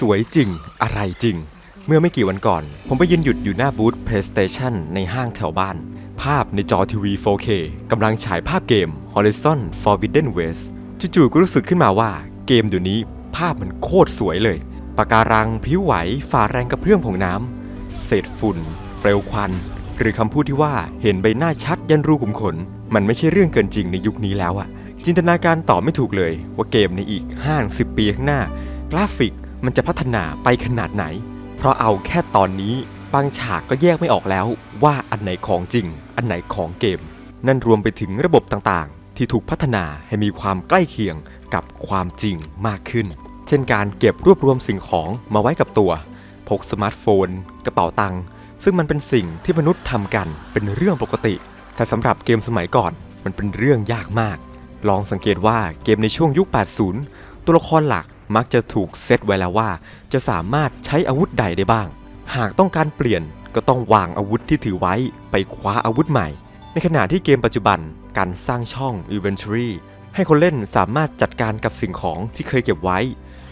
สวยจริง อะไรจริง เมื่อไม่กี่วันก่อน ผมไปยืนหยุดอยู่หน้าบูธ PlayStation ในห้างแถวบ้าน ภาพในจอทีวี 4K กำลังฉายภาพเกม Horizon Forbidden West จู่ๆก็รู้สึกขึ้นมาว่าเกมเดี๋ยวนี้ภาพมันโคตรสวยเลยปะการังพิ้วไหวฝ่าแรงกระเพื่อมของน้ำเศษฝุ่น เปลวควัน หรือคำพูดที่ว่าเห็นใบหน้าชัดยันรูขุมขน มันไม่ใช่เรื่องเกินจริงในยุคนี้แล้วอะจินตนาการต่อไม่ถูกเลยว่าเกมในอีก5-10ปีข้างหน้า กราฟิก มันจะพัฒนาไปขนาดไหน เพราะเอาแค่ตอนนี้บางฉากก็แยกไม่ออกแล้วว่าอันไหนของจริง อันไหนของเกม นั่นรวมไปถึงระบบต่างๆ ที่ถูกพัฒนาให้มีความใกล้เคียงกับความจริงมากขึ้น เช่นการเก็บรวบรวมสิ่งของมาไว้กับตัว พกสมาร์ทโฟน กระเป๋าตังค์ซึ่งมันเป็นสิ่งที่มนุษย์ทำกันเป็นเรื่องปกติ แต่สำหรับเกมสมัยก่อนมันเป็นเรื่องยากมาก ลองสังเกตว่าเกมในช่วงยุค 80 ตัวละครหลัก มักจะถูกเซตไว้แล้วว่า จะสามารถใช้อาวุธใดได้บ้าง หากต้องการเปลี่ยนก็ต้องวางอาวุธที่ถือไว้ไปคว้าอาวุธใหม่ ในขณะที่เกมปัจจุบันการสร้างช่อง Inventory ให้คนเล่นสามารถจัดการกับสิ่งของที่เคยเก็บไว้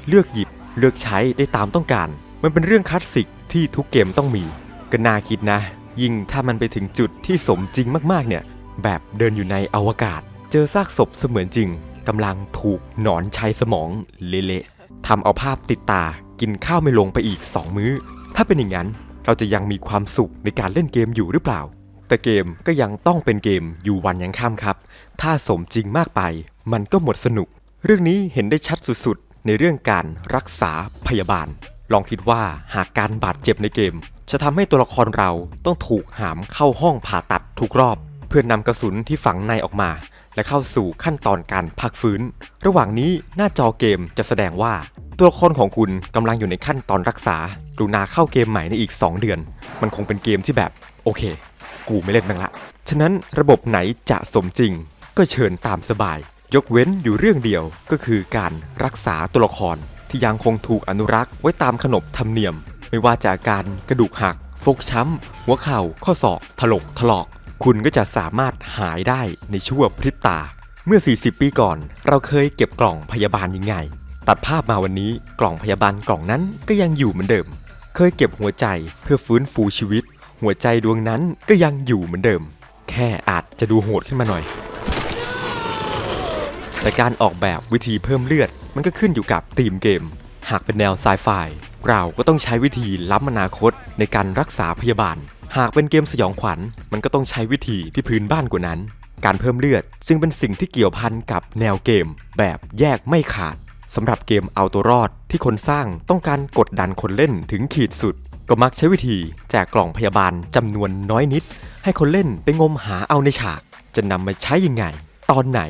เลือกหยิบเลือกใช้ได้ตามต้องการ มันเป็นเรื่องคลาสสิกที่ทุกเกมต้องมีก็น่าคิดนะ ยิ่งถ้ามันไปถึงจุดที่สมจริงมากๆเนี่ย แบบเดินอยู่ในอวกาศ เจอซากศพเสมือนจริง กำลังถูกหนอนชัยสมองเละๆทำเอาภาพติดตากินข้าวไม่ลงไปอีก 2 มื้อ ถ้าเป็นอย่างนั้นเราจะยังมีความสุขในการเล่นเกมอยู่หรือเปล่า แต่เกมก็ยังต้องเป็นเกมอยู่วันยังค่ำครับ ถ้าสมจริงมากไป มันก็หมดสนุก เรื่องนี้เห็นได้ชัดสุดๆ ในเรื่องการรักษาพยาบาล ลองคิดว่าหากการบาดเจ็บในเกม จะทำให้ตัวละครเราต้องถูกหามเข้าห้องผ่าตัดทุกรอบ เพื่อนนำกระสุนที่ฝังในออกมา และเข้าสู่ขั้นตอนการพักฟื้น ระหว่างนี้หน้าจอเกมจะแสดงว่า ตัวละครของคุณกำลังอยู่ในขั้นตอนรักษากรุณาเข้าเกมใหม่ในอีก 2 เดือน มันคงเป็นเกมที่แบบ โอเค กูไม่เล่นแม่งละ ฉะนั้นระบบไหนจะสมจริง ก็เชิญตามสบาย ยกเว้นอยู่เรื่องเดียวก็คือการรักษาตัวละครที่ยังคงถูกอนุรักษ์ไว้ตามขนบธรรมเนียม ไม่ว่าจะอาการกระดูกหัก ฟกช้ำ หัวเข่า ข้อศอก ถลกถลอก คุณก็จะสามารถหายได้ในชั่วพริบตา เมื่อ 40 ปีก่อน เราเคยเก็บกล่องพยาบาลยังไง ตัดภาพมาวันนี้กล่องพยาบาลกล่องนั้นก็ยังอยู่เหมือนเดิม เคยเก็บหัวใจเพื่อฟื้นฟูชีวิต หัวใจดวงนั้นก็ยังอยู่เหมือนเดิม แค่อาจจะดูโหดขึ้นมาหน่อย แต่การออกแบบวิธีเพิ่มเลือด มันก็ขึ้นอยู่กับธีมเกม หากเป็นแนวไซไฟเราก็ต้องใช้วิธีล้ำอนาคตในการรักษาพยาบาล หากเป็นเกมสยองขวัญ มันก็ต้องใช้วิธีที่พื้นบ้านกว่านั้น การเพิ่มเลือด ซึ่งเป็นสิ่งที่เกี่ยวพันกับแนวเกม แบบแยกไม่ขาดสำหรับเกมเอาตัวรอดที่คนสร้างต้องการกดดันคนเล่นถึงขีดสุด ก็มักใช้วิธีแจกกล่องพยาบาลจำนวนน้อยนิด ให้คนเล่นไปงมหาเอาในฉาก จะนำมาใช้ยังไง ตอนไหน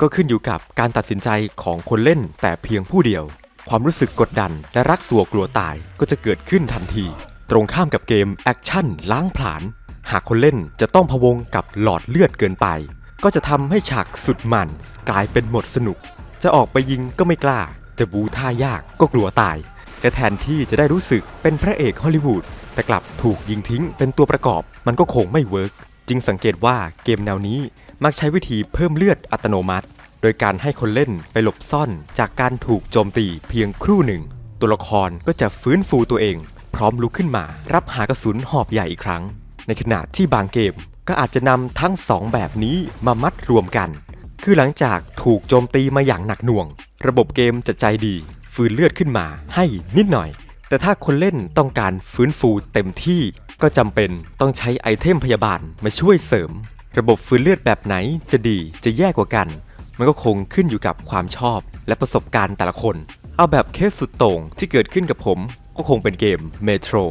ก็ขึ้นอยู่กับการตัดสินใจของคนเล่นแต่เพียงผู้เดียว ความรู้สึกกดดันและรักตัวกลัวตายก็จะเกิดขึ้นทันที ตรงข้ามกับเกมแอคชั่นล้างผลาญหากคนเล่นจะต้องพะวงกับหลอดเลือดเกินไป ก็จะทำให้ฉากสุดมันกลายเป็นหมดสนุก จะออกไปยิงก็ไม่กล้า จะบูท่ายากก็กลัวตายแต่แทนที่จะได้รู้สึกเป็นพระเอกฮอลลีวูดแต่กลับถูกยิงทิ้งเป็นตัวประกอบมันก็คงไม่เวิร์กจึงสังเกตว่าเกมแนวนี้มักใช้วิธีเพิ่มเลือดอัตโนมัติ โดยการให้คนเล่นไปหลบซ่อนจากการถูกโจมตีเพียงครู่หนึ่ง ตัวละครก็จะฟื้นฟูตัวเอง ร้อมลุกขึ้นมา รับหากระสุนหอบใหญ่อีกครั้ง ในขณะที่บางเกมก็อาจจะนำทั้งสองแบบนี้มามัดรวมกัน คือหลังจากถูกโจมตีมาอย่างหนักหน่วง ระบบเกมจะใจดี ฟื้นเลือดขึ้นมาให้นิดหน่อย แต่ถ้าคนเล่นต้องการฟื้นฟูเต็มที่ก็จำเป็นต้องใช้ไอเทมพยาบาลมาช่วยเสริม ระบบฟื้นเลือดแบบไหนจะดีจะแย่กว่ากัน มันก็คงขึ้นอยู่กับความชอบและประสบการณ์แต่ละคน เอาแบบเคสสุดโต่งที่เกิดขึ้นกับผม ก็คงเป็นเกม Metro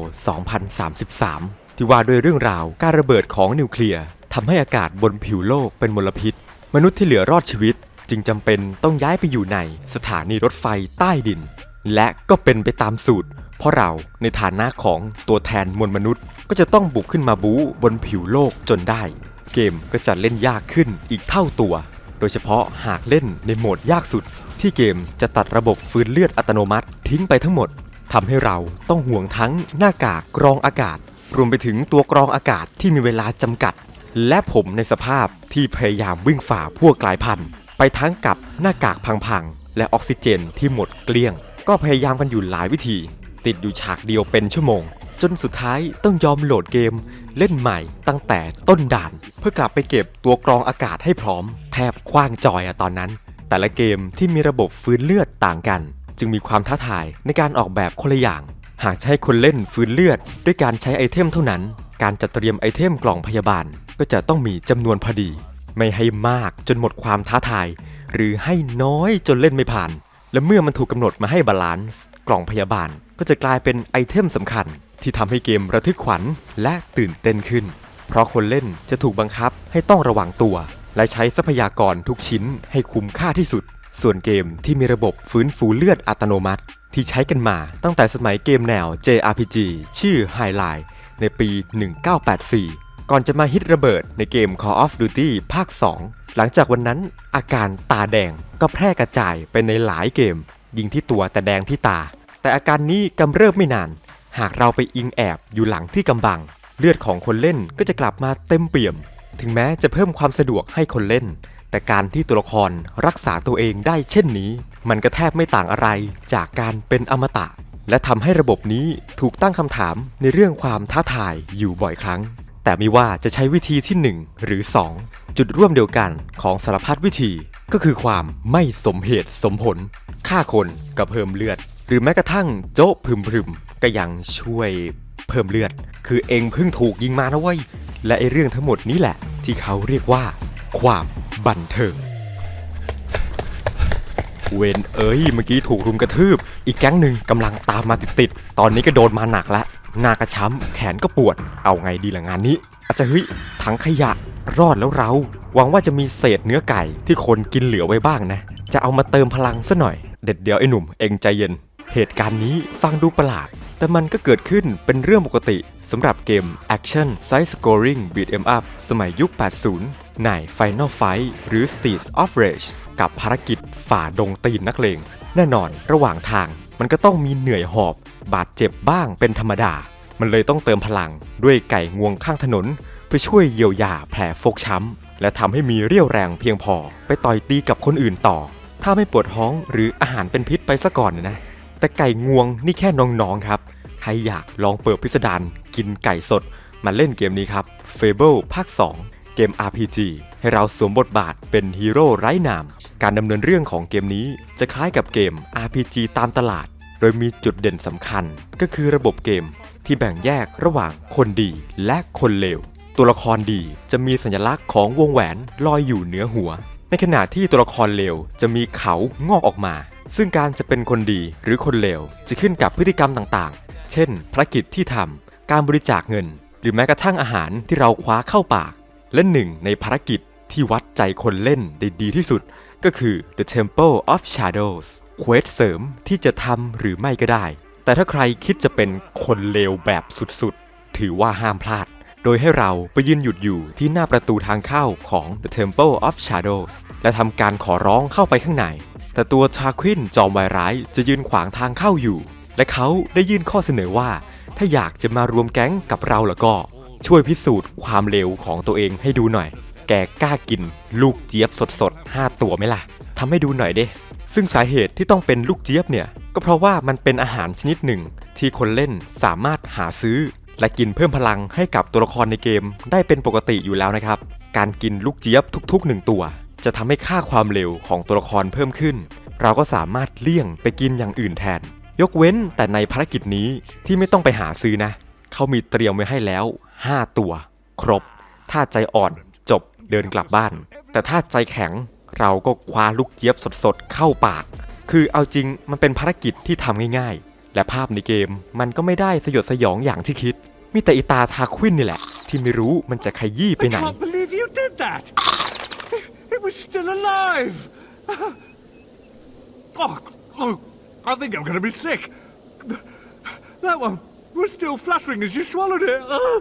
2033 ที่ว่าด้วยเรื่องราวการระเบิดของนิวเคลียร์ทำให้อากาศบนผิวโลกเป็นมลพิษ มนุษย์ที่เหลือรอดชีวิต จึงจำเป็นต้องย้ายไปอยู่ในสถานีรถไฟใต้ดิน และก็เป็นไปตามสูตร เพราะเราในฐานะของตัวแทนมวลมนุษย์ ก็จะต้องบุกขึ้นมาบู๊บนผิวโลกจนได้ เกมก็จะเล่นยากขึ้นอีกเท่าตัว โดยเฉพาะหากเล่นในโหมดยากสุดที่เกมจะตัดระบบฟื้นเลือดอัตโนมัติทิ้งไปทั้งหมด ทำให้เราต้องห่วงทั้งหน้ากากกรองอากาศ รวมไปถึงตัวกรองอากาศที่มีเวลาจำกัด และผมในสภาพที่พยายามวิ่งฝ่าพวกกลายพันธุ์ไปทั้งกับหน้ากากพังๆ และออกซิเจนที่หมดเกลี้ยง ก็พยายามกันอยู่หลายวิธี ติดอยู่ฉากเดียวเป็นชั่วโมง จนสุดท้ายต้องยอมโหลดเกม เล่นใหม่ตั้งแต่ต้นด่าน เพื่อกลับไปเก็บตัวกรองอากาศให้พร้อม แทบคว้างจอยอะตอนนั้น แต่ละเกมที่มีระบบฟื้นเลือดต่างกัน จึงมีความท้าทายในการออกแบบคนละอย่าง หากจะใช้คนเล่นฟื้นเลือด ด้วยการใช้ไอเทมเท่านั้น การจัดเตรียมไอเทมกล่องพยาบาล ก็จะต้องมีจำนวนพอดี ไม่ให้มากจนหมดความท้าทาย หรือให้น้อยจนเล่นไม่ผ่าน และเมื่อมันถูกกำหนดมาให้บาลานซ์กล่องพยาบาล ก็จะกลายเป็นไอเทมสำคัญ ที่ทำให้เกมระทึกขวัญและตื่นเต้นขึ้น เพราะคนเล่นจะถูกบังคับให้ต้องระวังตัว และใช้ทรัพยากรทุกชิ้นให้คุ้มค่าที่สุด ส่วนเกมที่มีระบบฟื้นฟูเลือดอัตโนมัติ ที่ใช้กันมาตั้งแต่สมัยเกมแนว JRPG ชื่อ Highlight ในปี 1984 ก่อนจะมาฮิตระเบิดในเกม Call of Duty ภาค 2 หลังจากวันนั้นอาการตาแดงก็แพร่กระจายไปในหลายเกม ยิงที่ตัวแต่แดงที่ตา แต่อาการนี้กำเริบไม่นาน หากเราไปอิงแอบอยู่หลังที่กำบัง เลือดของคนเล่นก็จะกลับมาเต็มเปี่ยม ถึงแม้จะเพิ่มความสะดวกให้คนเล่น แต่การที่ตัวละครรักษาตัวเองได้เช่นนี้ มันก็แทบไม่ต่างอะไรจากการเป็นอมตะ และทำให้ระบบนี้ถูกตั้งคำถามในเรื่องความท้าทายอยู่บ่อยครั้ง แต่ไม่ว่าจะใช้วิธีที่ 1 หรือ 2 จุดร่วมเดียวกันของสารพัดวิธีก็คือความไม่สมเหตุสมผลฆ่าคนก็เพิ่มเลือด หรือแม้กระทั่งโจ๊ะพึมพึมก็ยังช่วยเพิ่มเลือด คือเองเพิ่งถูกยิงมานะเว้ยและไอเรื่องทั้งหมดนี้แหละ ที่เขาเรียกว่า ความบันเทิง เวนเอ้ยเมื่อกี้ถูกรุมกระทืบ อีกแก๊งหนึ่งกำลังตามมาติดๆ ตอนนี้ก็โดนมาหนักแล้วหน้ากระช้ำแขนก็ปวด เอาไงดีล่ะงานนี้ อาจจะเฮ้ยถังขยะรอดแล้วเรา หวังว่าจะมีเศษเนื้อไก่ที่คนกินเหลือไว้บ้างนะ จะเอามาเติมพลังซะหน่อย เด็ดเดียวไอ้หนุ่ม เองใจเย็น เหตุการณ์นี้ฟังดูประหลาด แต่มันก็เกิดขึ้นเป็นเรื่องปกติสำหรับเกม Action Side Scoring Beat 'em Up สมัยยุค 80 ใน Final Fight หรือ Streets of Rage กับภารกิจฝ่าดงตีนนักเลง แน่นอนระหว่างทางมันก็ต้องมีเหนื่อยหอบ บาดเจ็บบ้างเป็นธรรมดา มันเลยต้องเติมพลังด้วยไก่งวงข้างถนน เพื่อช่วยเยียวยาแผลฟกช้ำ และทำให้มีเรี่ยวแรงเพียงพอ ไปต่อยตีกับคนอื่นต่อ ถ้าไม่ปวดท้องหรืออาหารเป็นพิษไปซะก่อนนะ แต่ไก่งวงนี่แค่น้องๆครับ ใครอยากลองเปิดพิสดารกินไก่สด มาเล่นเกมนี้ครับ Fable ภาค 2 เกม RPG ให้เราสวมบทบาทเป็นฮีโร่ไร้นาม การดำเนินเรื่องของเกมนี้จะคล้ายกับเกม RPG ตามตลาด โดยมีจุดเด่นสำคัญ ก็คือระบบเกมที่แบ่งแยกระหว่างคนดีและคนเลว ตัวละครดีจะมีสัญลักษณ์ของวงแหวนลอยอยู่เหนือหัว ในขณะที่ตัวละครเลวจะมีเขางอกออกมา ซึ่งการจะเป็นคนดีหรือคนเลวจะขึ้นกับพฤติกรรมต่างๆ เช่น ภารกิจที่ทำการบริจาคเงิน หรือแม้กระทั่งอาหารที่เราคว้าเข้าปาก และหนึ่งในภารกิจที่วัดใจคนเล่นได้ดีที่สุด ก็คือ The Temple of Shadows เควสเสริมที่จะทำหรือไม่ก็ได้ แต่ถ้าใครคิดจะเป็นคนเลวแบบสุดๆ ถือว่าห้ามพลาด โดยให้เราไปยืนหยุดอยู่ที่หน้าประตูทางเข้าของ The Temple of Shadows และทำการขอร้องเข้าไปข้างใน แต่ตัวชาควินจอมวายร้ายจะยืนขวางทางเข้าอยู่ และเขาได้ยื่นข้อเสนอว่า ถ้าอยากจะมารวมแก๊งกับเราแล้วก็ช่วยพิสูจน์ความเลวของตัวเองให้ดูหน่อย แกกล้ากินลูกเจี๊ยบสดๆ 5 ตัวไหมล่ะทำให้ดูหน่อยเด้ซึ่งสาเหตุที่ต้องเป็นลูกเจี๊ยบเนี่ย ก็เพราะว่ามันเป็นอาหารชนิดหนึ่งที่คนเล่นสามารถหาซื้อ และกินเพิ่มพลังให้กับตัวละครในเกมได้เป็นปกติอยู่แล้วนะครับ การกินลูกเจี๊ยบทุกๆ 1 ตัว จะทำให้ค่าความเร็วของตัวละครเพิ่มขึ้น เราก็สามารถเลี่ยงไปกินอย่างอื่นแทน ยกเว้นแต่ในภารกิจนี้ที่ไม่ต้องไปหาซื้อนะ เขามีเตรียมไว้ให้แล้ว 5 ตัว ครบ ถ้าใจอ่อนจบเดินกลับบ้าน แต่ถ้าใจแข็งเราก็คว้าลูกเจี๊ยบสดๆ เข้าปาก คือเอาจริงมันเป็นภารกิจที่ทำง่ายๆ และภาพในเกมมันก็ไม่ได้สยดสยองอย่างที่คิด มีแต่อีตาทาควินนี่แหละ ที่ไม่รู้มันจะขยี้ไป I ไหน can't believe you did that! It was still alive! Oh, oh, I think I'm gonna be sick. That one was still fluttering as you swallowed it. Ugh.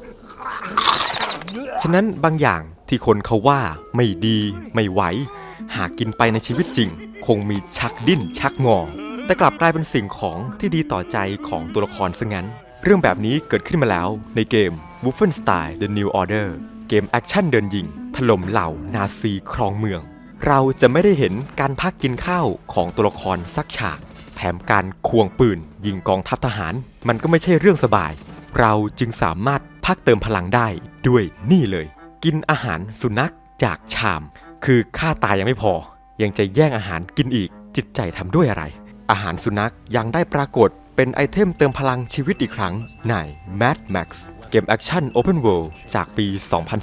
ฉะนั้นบางอย่างที่คนเขาว่าไม่ดีไม่ไหว หากกินไปในชีวิตจริง คงมีชักดิ้นชักงอ แต่กลับกลายเป็นสิ่งของที่ดีต่อใจของตัวละครซะงั้น เรื่องแบบนี้เกิดขึ้นมาแล้วในเกม Wolfenstein The New Order เกมแอคชั่นเดินยิง ถล่มเหล่านาซีครองเมือง เราจะไม่ได้เห็นการพักกินข้าวของตัวละครสักฉาก แถมการควงปืน ยิงกองทัพทหาร มันก็ไม่ใช่เรื่องสบาย เราจึงสามารถพักเติมพลังได้ด้วยนี่เลย กินอาหารสุนัขจากชาม คือค่าตายยังไม่พอ ยังจะแย่งอาหารกินอีกจิตใจทำด้วยอะไร อาหารสุนัขยังได้ปรากฏเป็นไอเทมเติมพลังชีวิตอีกครั้งใน Mad Max เกมแอคชั่น Open World จากปี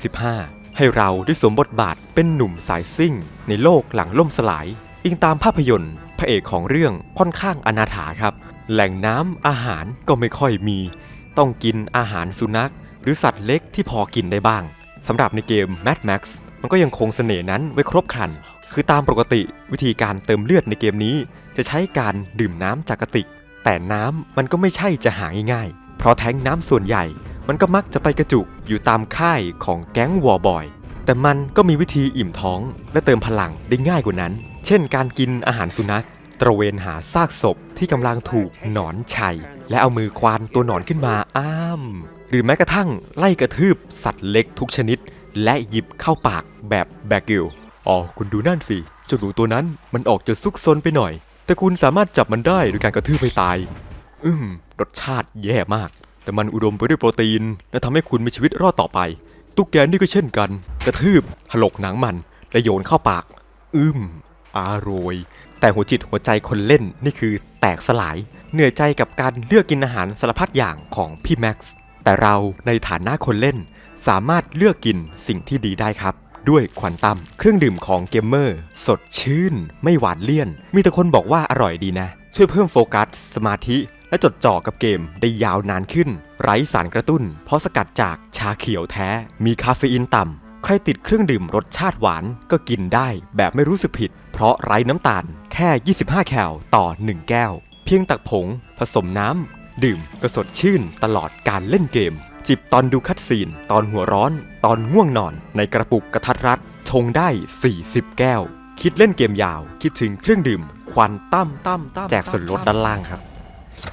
2015 ให้เราได้สวมบทบาทเป็นหนุ่มสายซิ่ง ในโลกหลังล่มสลาย อิงตามภาพยนตร์ พระเอกของเรื่องค่อนข้างอนาถาครับ แหล่งน้ำอาหารก็ไม่ค่อยมี ต้องกินอาหารสุนัข หรือสัตว์เล็กที่พอกินได้บ้างสำหรับในเกม Mad Max มันก็ยังคงเสน่ห์นั้นไว้ครบครัน คือตามปกติวิธีการเติมเลือดในเกมนี้ จะใช้การดื่มน้ำจากกระติก แต่น้ำมันก็ไม่ใช่จะหาง่ายๆ เพราะแท้งน้ำส่วนใหญ่ มันก็มักจะไปกระจุกอยู่ตามค่ายของแก๊งวอร์บอย แต่มันก็มีวิธีอิ่มท้องและเติมพลังได้ง่ายกว่านั้น เช่น การกินอาหารสุนัข ตระเวนหาซากศพที่กำลังถูกหนอนชัย และเอามือควานตัวหนอนขึ้นมาอ้าม หรือแม้กระทั่งไล่กระทืบสัตว์เล็กทุกชนิด และหยิบเข้าปากแบบแบกิลอ๋อคุณดูนั่นสิเจ้าหนูตัวนั้นมันออกจะซุกซนไปหน่อย แต่คุณสามารถจับมันได้โดยการกระทืบให้ตาย อืมรสชาติแย่มาก แต่มันอุดมไปด้วยโปรตีน และทำให้คุณมีชีวิตรอดต่อไป ตุ๊กแกนี่ก็เช่นกัน กระทืบถลกหนังมัน และโยนเข้าปาก อืมอร่อย แต่หัวจิตหัวใจคนเล่นนี่คือแตกสลาย เหนื่อยใจกับการเลือกกินอาหารสารพัดอย่างของพี่แม็กซ์ แต่เราในฐานะคนเล่น สามารถเลือกกินสิ่งที่ดีได้ครับ ด้วยควันตัมเครื่องดื่มของเกมเมอร์ สดชื่น ไม่หวานเลี่ยน มีแต่คนบอกว่าอร่อยดีนะ ช่วยเพิ่มโฟกัส สมาธิ และจดจ่อกับเกมได้ยาวนานขึ้น ไร้สารกระตุ้น เพราะสกัดจากชาเขียวแท้ มีคาเฟอีนต่ำใครติดเครื่องดื่มรสชาติหวานก็กินได้แบบไม่รู้สึกผิด เพราะไร้น้ำตาล แค่ 25 แคลต่อ 1 แก้ว เพียงตักผง ผสมน้ำ ดื่มก็สดชื่นตลอดการเล่นเกม จิบตอนดูคัดซีน ตอนหัวร้อน ตอนง่วงนอน ในกระปุกกระทัดรัด ชงได้ 40 แก้ว คิดเล่นเกมยาว คิดถึงเครื่องดื่ม ควันตั้มตั้มตั้มแจกส่วนลดด้านล่างครับ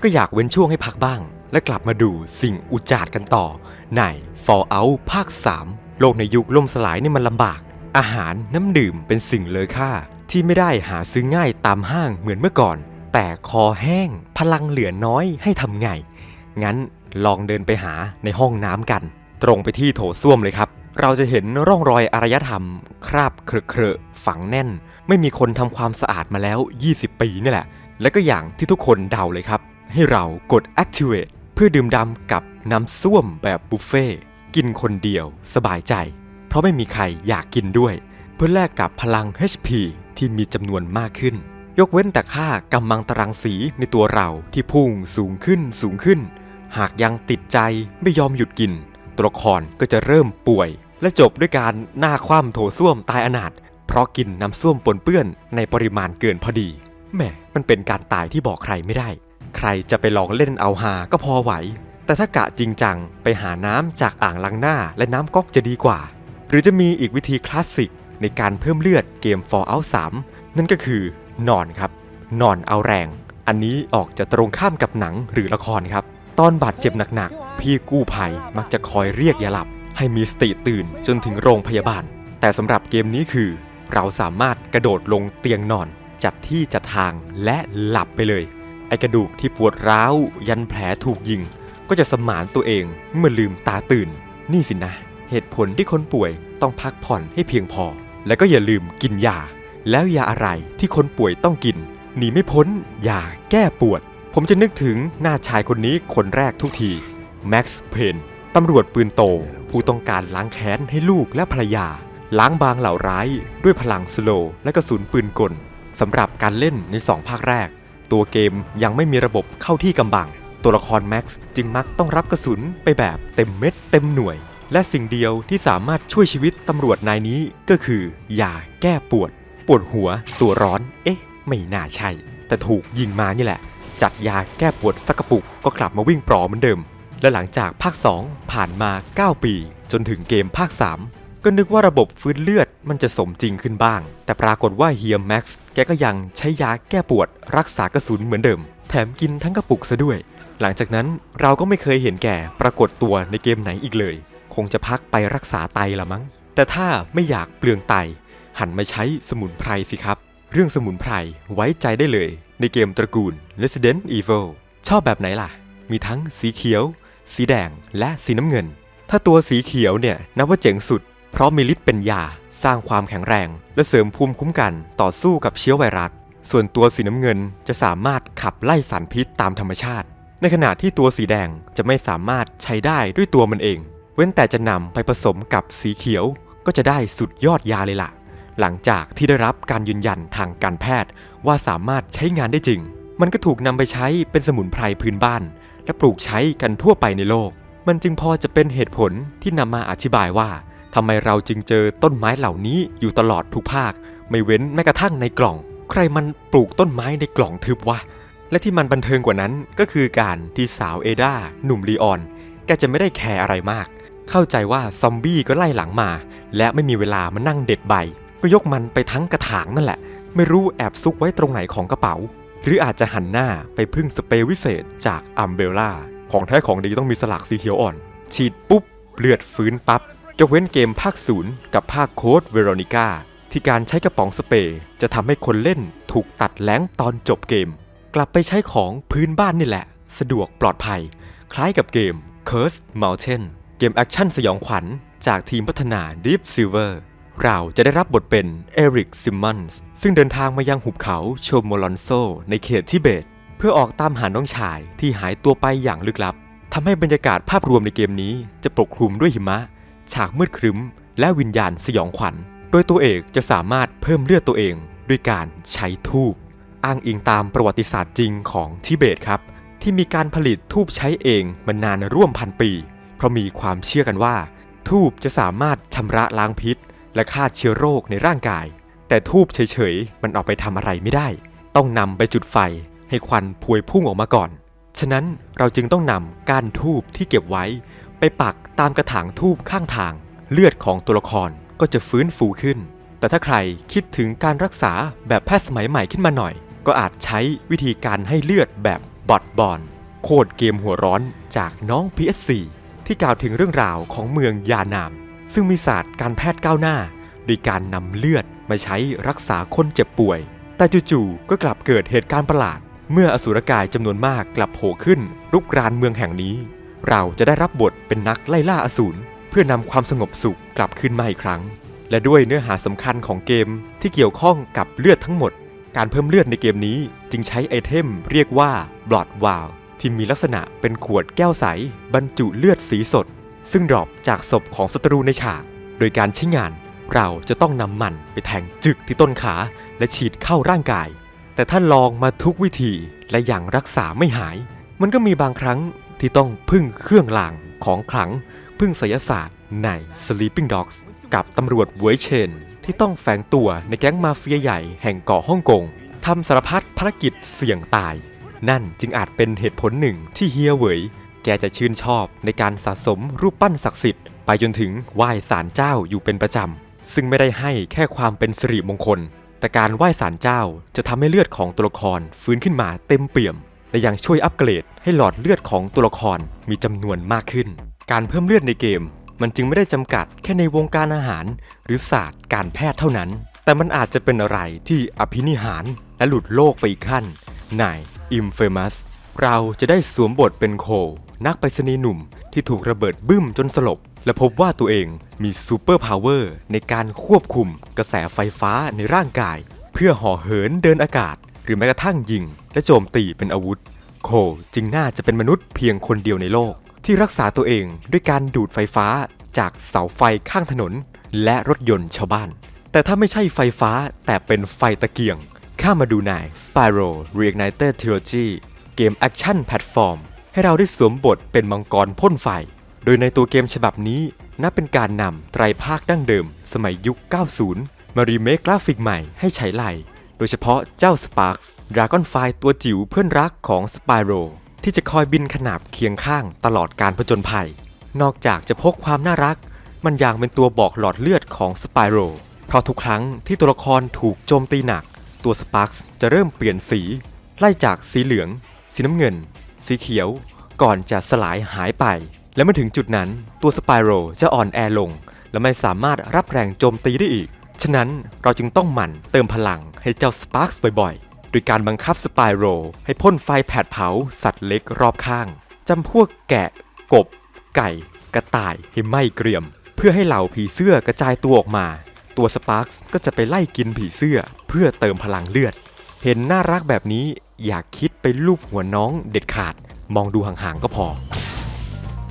ก็อยากเว้นช่วงให้พักบ้าง และกลับมาดูสิ่งอุจาดกันต่อ ใน Fallout ภาค 3 โลกในยุคล่มสลายนี่มันลำบาก อาหารน้ำดื่มเป็นสิ่งเลอค่า ที่ไม่ได้หาซื้อง่ายตามห้างเหมือนเมื่อก่อน แต่คอแห้ง พลังเหลือน้อยให้ทำไง งั้น ลองเดินไปหาในห้องน้ำกัน ตรงไปที่โถส้วมเลยครับ เราจะเห็นร่องรอยอารยธรรม คราบเครอะๆฝังแน่น ไม่มีคนทำความสะอาดมาแล้ว 20 ปีนี่แหละ และก็อย่างที่ทุกคนเดาเลยครับ ให้เรากด activate เพื่อดื่มดำกับน้ำส้วมแบบบุฟเฟ่กินคนเดียวสบายใจ เพราะไม่มีใครอยากกินด้วย เพื่อแลกกับพลัง HP ที่มีจำนวนมากขึ้น ยกเว้นแต่ค่ากำมังตรังสีในตัวเราที่พุ่งสูงขึ้นสูงขึ้น หากยังติดใจไม่ยอมหยุดกิน ตัวละครก็จะเริ่มป่วย และจบด้วยการหน้าคว่ำโถส้วมตายอนาถเพราะกินน้ำส้วมปนเปื้อนในปริมาณเกินพอดีแหมมันเป็นการตายที่บอกใครไม่ได้ ใครจะไปลองเล่นเอาฮาก็พอไหว แต่ถ้ากะจริงจังไปหาน้ำจากอ่างล้างหน้าและน้ำก๊อกจะดีกว่า หรือจะมีอีกวิธีคลาสสิกในการเพิ่มเลือดเกม Fallout 3 นั่นก็คือนอนครับ นอนเอาแรง อันนี้ออกจะตรงข้ามกับหนังหรือละครครับ ตอนบาดเจ็บหนักๆ พี่กู้ภัยมักจะคอยเรียกอย่าหลับ ให้มีสติตื่นจนถึงโรงพยาบาล แต่สำหรับเกมนี้คือ เราสามารถกระโดดลงเตียงนอน จัดที่จัดทางและหลับไปเลย ไอกระดูกที่ปวดร้าว ยันแผลถูกยิง ก็จะสมานตัวเองเมื่อลืมตาตื่น นี่สินะ เหตุผลที่คนป่วยต้องพักผ่อนให้เพียงพอ และก็อย่าลืมกินยา แล้วยาอะไรที่คนป่วยต้องกินหนีไม่พ้นยาแก้ปวด ผมจะนึกถึงหน้าชายคนนี้คนแรกทุกที แม็กซ์เพนตำรวจปืนโต ผู้ต้องการล้างแค้นให้ลูกและภรรยา ล้างบางเหล่าร้าย ด้วยพลังสโลว์และกระสุนปืนกลสำหรับการเล่นใน 2 ภาคแรก ตัวเกมยังไม่มีระบบเข้าที่กำบัง ตัวละครแม็กซ์จึงมักต้องรับกระสุนไปแบบเต็มเม็ดเต็มหน่วย และสิ่งเดียวที่สามารถช่วยชีวิตตำรวจนายนี้ก็คือยาแก้ปวด ปวดหัวตัวร้อน เอ๊ะ ไม่น่าใช่ แต่ถูกยิงมานี่แหละ จัดยาแก้ปวดสักกระปุกก็กลับมาวิ่งปลอเหมือนเดิม และหลังจากภาค 2 ผ่านมา 9 ปี จนถึงเกมภาค 3 ก็นึกว่าระบบฟื้นเลือดมันจะสมจริงขึ้นบ้าง แต่ปรากฏว่าเฮียแม็กซ์แกก็ยังใช้ยาแก้ปวด รักษากระสุนเหมือนเดิม แถมกินทั้งกระปุกซะด้วย หลังจากนั้นเราก็ไม่เคยเห็นแก่ปรากฏตัวในเกมไหนอีกเลย คงจะพักไปรักษาไตละมั้ง แต่ถ้าไม่อยากเปลืองไตหันมาใช้สมุนไพรสิครับ เรื่องสมุนไพรไว้ใจได้เลยในเกมตระกูล Resident Evil ชอบแบบไหนล่ะ มีทั้งสีเขียว สีแดงและสีน้ำเงิน ถ้าตัวสีเขียวเนี่ยนับว่าเจ๋งสุด เพราะมีฤทธิ์เป็นยาสร้างความแข็งแรง และเสริมภูมิคุ้มกันต่อสู้กับเชื้อไวรัส ส่วนตัวสีน้ำเงินจะสามารถขับไล่สารพิษตามธรรมชาติ ในขณะที่ตัวสีแดงจะไม่สามารถใช้ได้ด้วยตัวมันเอง เว้นแต่จะนำไปผสมกับสีเขียวก็จะได้สุดยอดยาเลยล่ะ หลังจากที่ได้รับการยืนยันทางการแพทย์ว่าสามารถใช้งานได้จริง มันก็ถูกนำไปใช้เป็นสมุนไพรพื้นบ้าน และปลูกใช้กันทั่วไปในโลก มันจึงพอจะเป็นเหตุผลที่นำมาอธิบายว่าทำไมเราจึงเจอต้นไม้เหล่านี้อยู่ตลอดทุกภาค ไม่เว้นแม้กระทั่งในกล่อง ใครมันปลูกต้นไม้ในกล่องทึบวะและที่มันบันเทิงกว่านั้นก็คือการที่สาวเอดาหนุ่มลีออนแกจะไม่ได้แคร์อะไรมาก เข้าใจว่าซอมบี้ก็ไล่หลังมา และไม่มีเวลามานั่งเด็ดใบ ก็ยกมันไปทั้งกระถางนั่นแหละ ไม่รู้แอบซุกไว้ตรงไหนของกระเป๋า หรืออาจจะหันหน้าไปพึ่งสเปรย์วิเศษจากอัมเบล่าของแท้ของดีต้องมีสลักสีเขียวอ่อน ฉีดปุ๊บ เลือดฟื้นปับ๊บยกเว้นเกมภาคศูนย์กับภาคโค้ดเวโรนิก้าที่การใช้กระป๋องสเปรย์จะทำให้คนเล่นถูกตัดแล้งตอนจบเกม กลับไปใช้ของพื้นบ้านนี่แหละ สะดวกปลอดภัย คล้ายกับเกม Curse Mountain เกมแอคชั่นสยองขวัญจากทีมพัฒนา Deep Silver เราจะได้รับบทเป็นเอริกซิมมอนส์ซึ่งเดินทางมายังหุบเขาโชโมลอนโซ ในเขตทิเบต เพื่อออกตามหาน้องชายที่หายตัวไปอย่างลึกลับทำให้บรรยากาศภาพรวมในเกมนี้ จะปกคลุมด้วยหิมะ ฉากมืดครึ้ม และวิญญาณสยองขวัญ โดยตัวเอกจะสามารถเพิ่มเลือดตัวเอง ด้วยการใช้ทูบอ้างอิงตามประวัติศาสตร์จริงของทิเบตครับ ที่มีการผลิตทูบใช้เองมานานร่วมพันปี เพราะมีความเชื่อกันว่า ทูบจะสามารถชำระล้างพิษ และฆ่าเชื้อโรคในร่างกาย แต่ทูบเฉยๆ มันเอาไปทำอะไรไม่ได้ ต้องนำไปจุดไฟให้ควันพวยพุ่งออกมาก่อน ฉะนั้นเราจึงต้องนำก้านทูบที่เก็บไว้ ไปปักตามกระถางทูบข้างทาง เลือดของตัวละครก็จะฟื้นฟูขึ้น แต่ถ้าใครคิดถึงการรักษาแบบแพทย์สมัยใหม่ขึ้นมาหน่อย ก็อาจใช้วิธีการให้เลือดแบบบอดบอลโคดเกมหัวร้อนจากน้อง PS4 ที่กล่าวถึงเรื่องราวของเมืองยานาม ซึ่งมีศาสตร์การแพทย์ก้าวหน้า โดยการนำเลือดมาใช้รักษาคนเจ็บป่วย แต่จู่ๆก็กลับเกิดเหตุการณ์ประหลาด เมื่ออสุรกายจำนวนมากกลับโผล่ขึ้นรุกรานเมืองแห่งนี้ เราจะได้รับบทเป็นนักไล่ล่าอสูรเพื่อนำความสงบสุขกลับขึ้นมาอีกครั้ง และด้วยเนื้อหาสำคัญของเกมที่เกี่ยวข้องกับเลือดทั้งหมด การเพิ่มเลือดในเกมนี้จึงใช้ไอเทมเรียกว่า Blood w o w ที่มีลักษณะเป็นขวดแก้วใส บรรจุเลือดสีสด ซึ่งดรอปจากศพของศัตรูในฉาก โดยการใช้งาน เราจะต้องนำมันไปแทงจึกที่ต้นขาและฉีดเข้าร่างกาย แต่ถ้าลองมาทุกวิธีและยังรักษาไม่หาย มันก็มีบางครั้งที่ต้องพึ่งเครื่องรางของขลัง พึ่งไสยศาสตร์ใน Sleeping Dogs กับตำรวจหวยเชน ที่ต้องแฝงตัวในแก๊งมาเฟียใหญ่แห่งเกาะฮ่องกงทำสารพัดภารกิจเสี่ยงตาย นั่นจึงอาจเป็นเหตุผลหนึ่งที่เฮียเหวย จะชื่นชอบในการสะสมรูปปั้นศักดิ์สิทธิ์ไปจนถึงไหว้ศาลเจ้าอยู่เป็นประจำ ซึ่งไม่ได้ให้แค่ความเป็นสิริมงคล แต่การไหว้ศาลเจ้าจะทำให้เลือดของตัวละครฟื้นขึ้นมาเต็มเปี่ยม และยังช่วยอัปเกรดให้หลอดเลือดของตัวละครมีจำนวนมากขึ้น การเพิ่มเลือดในเกม มันจึงไม่ได้จำกัดแค่ในวงการอาหาร หรือศาสตร์การแพทย์เท่านั้น แต่มันอาจจะเป็นอะไรที่อภินิหารและหลุดโลกไปอีกขั้นใน Infamous เราจะได้สวมบทเป็นโค นักไปรษณีย์หนุ่มที่ถูกระเบิดบึ้มจนสลบ และพบว่าตัวเองมีซูเปอร์พาวเวอร์ในการควบคุมกระแสไฟฟ้าในร่างกาย เพื่อห่อเหินเดินอากาศ หรือแม้กระทั่งยิง และโจมตีเป็นอาวุธ โคจึงน่าจะเป็นมนุษย์เพียงคนเดียวในโลก ที่รักษาตัวเองด้วยการดูดไฟฟ้าจากเสาไฟข้างถนน และรถยนต์ชาวบ้าน แต่ถ้าไม่ใช่ไฟฟ้าแต่เป็นไฟตะเกียง ข้ามาดูใน Spyro Reignited Trilogy เกมแอคชั่นแพลตฟอร์ม ให้เราได้สวมบทเป็นมังกรพ่นไฟ โดยในตัวเกมฉบับนี้นับเป็นการนำไตรภาคดั้งเดิม สมัยยุค 90 มารีเมคกราฟิกใหม่ให้ใช้ไหลโดยเฉพาะเจ้า Sparks Dragonfly ตัวจิ๋วเพื่อนรักของ Spyro ที่จะคอยบินขนาบเคียงข้างตลอดการผจญภัย นอกจากจะพกความน่ารัก มันยังเป็นตัวบอกหลอดเลือดของ Spyro เพราะทุกครั้งที่ตัวละครถูกโจมตีหนัก ตัว Sparks จะเริ่มเปลี่ยนสี ไล่จากสีเหลือง สีน้ำเงิน สีเขียว ก่อนจะสลายหายไป และเมื่อถึงจุดนั้น ตัวสไปโรจะอ่อนแอลง และไม่สามารถรับแรงโจมตีได้อีก ฉะนั้นเราจึงต้องหมั่นเติมพลังให้เจ้าสปาร์คส์บ่อยๆ โดยการบังคับสปายโรให้พ่นไฟแผดเผา สัตว์เล็กรอบข้างจำพวกแกะ กบ ไก่ กระต่ายให้ไหม้เกรียม เพื่อให้เหล่าผีเสื้อกระจายตัวออกมา ตัวสปาร์คส์ก็จะไปไล่กินผีเสื้อ เพื่อเติมพลังเลือด เห็นน่ารักแบบนี้ อยากคิดไปลูบหัวน้องเด็ดขาด มองดูห่างๆก็พอ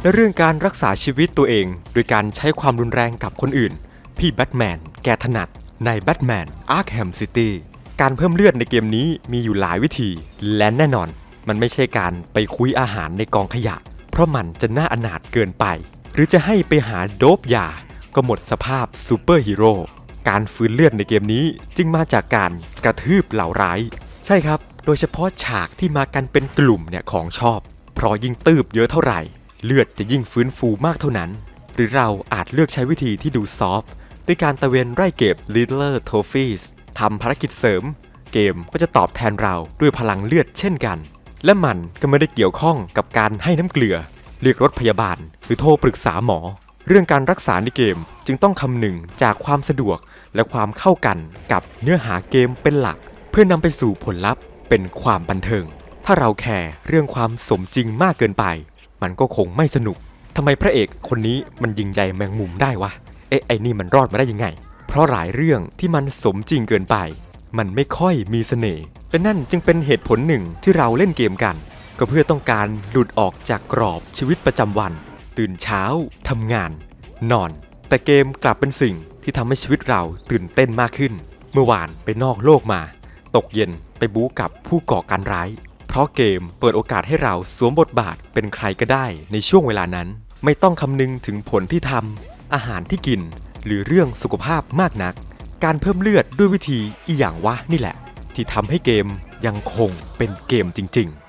และเรื่องการรักษาชีวิตตัวเอง โดยการใช้ความรุนแรงกับคนอื่น พี่แบทแมนแกถนัด ในแบทแมนอาร์คแฮมซิตี้การเพิ่มเลือดในเกมนี้มีอยู่หลายวิธี และแน่นอน มันไม่ใช่การไปคุยอาหารในกองขยะ เพราะมันจะน่าอนาถเกินไป หรือจะให้ไปหาโดบยา ก็หมดสภาพซูเปอร์ฮีโร่การฟื้นเลือดในเกมนี้จึงมาจากการกระทืบเหล่าร้าย ใช่ครับ โดยเฉพาะฉากที่มากันเป็นกลุ่มเนี่ยของชอบ เพราะยิ่งตืบเยอะเท่าไหร่ เลือดจะยิ่งฟื้นฟูมากเท่านั้น หรือเราอาจเลือกใช้วิธีที่ดูซอฟต์ด้วยการตะเวนไล่เก็บ Littler Trophies ทำภารกิจเสริม เกมก็จะตอบแทนเราด้วยพลังเลือดเช่นกัน และมันก็ไม่ได้เกี่ยวข้องกับการให้น้ำเกลือ เรียกรถพยาบาล หรือโทรปรึกษาหมอ เรื่องการรักษาในเกมจึงต้องคำนึงจากความสะดวกและความเข้ากันกับเนื้อหาเกมเป็นหลัก เพื่อนำไปสู่ผลลัพธ์ เป็นความบันเทิง ถ้าเราแคร์เรื่องความสมจริงมากเกินไป มันก็คงไม่สนุกทำไมพระเอกคนนี้มันยิงใยแมงมุมได้วะ เอ๊ะไอ้นี่มันรอดมาได้ยังไง เพราะหลายเรื่องที่มันสมจริงเกินไป มันไม่ค่อยมีเสน่ห์และนั่นจึงเป็นเหตุผลหนึ่งที่เราเล่นเกมกัน ก็เพื่อต้องการหลุดออกจากกรอบชีวิตประจำวัน ตื่นเช้าทำงาน นอน แต่เกมกลับเป็นสิ่งที่ทำให้ชีวิตเราตื่นเต้นมากขึ้น เมื่อวานไปนอกโลกมา ตกเย็นไปบู๊กับผู้ก่อการร้าย เพราะเกมเปิดโอกาสให้เราสวมบทบาทเป็นใครก็ได้ในช่วงเวลานั้น ไม่ต้องคำนึงถึงผลที่ทำอาหารที่กิน หรือเรื่องสุขภาพมากนัก การเพิ่มเลือดด้วยวิธีอีอย่างวะนี่แหละ ที่ทำให้เกมยังคงเป็นเกมจริง ๆ